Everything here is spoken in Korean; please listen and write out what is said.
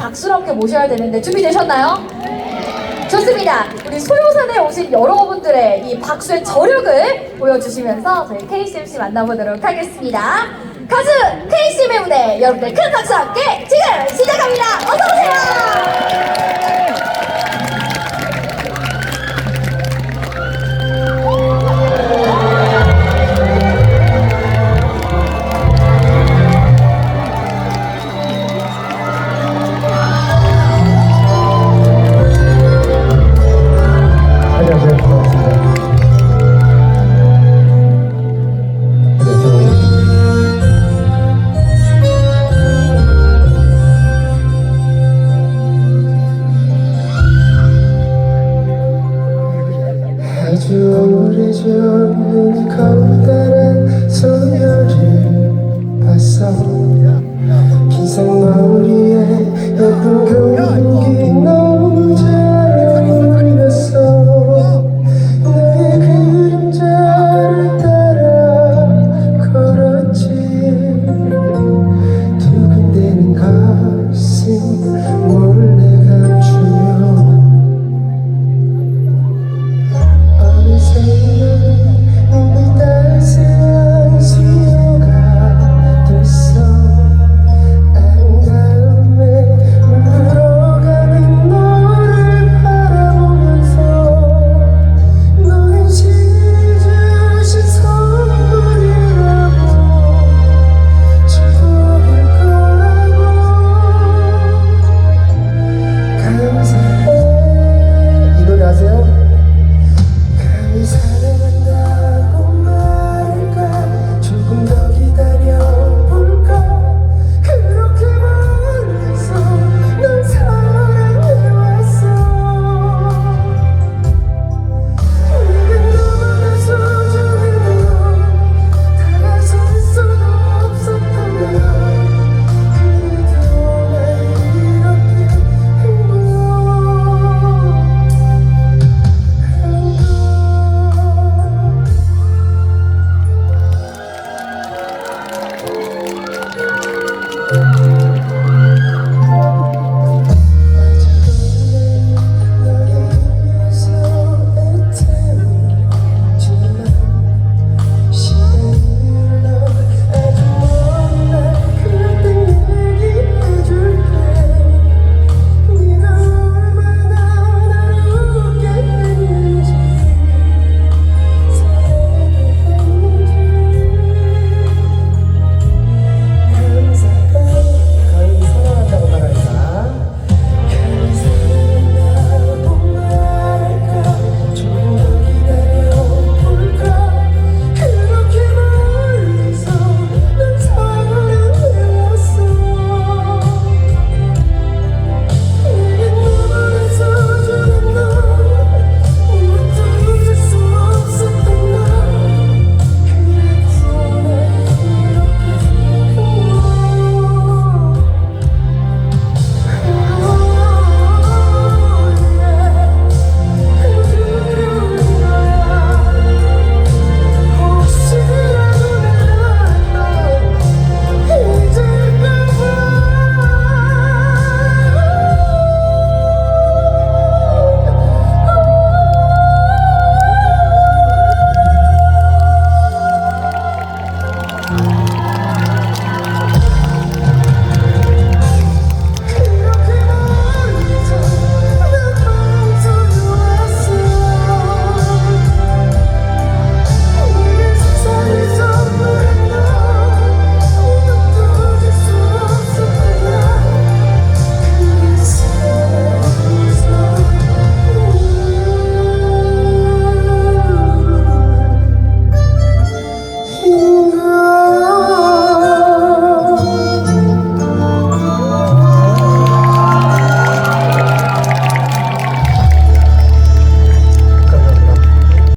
박수로 함께 모셔야 되는데 준비되셨나요? 좋습니다. 우리 소요산에 오신 여러분들의 이 박수의 저력을 보여주시면서 저희 KCMC 만나보도록 하겠습니다. 가수 KCM의 무대 여러분들 큰 박수 함께 지금 시작합니다. 어서오세요! to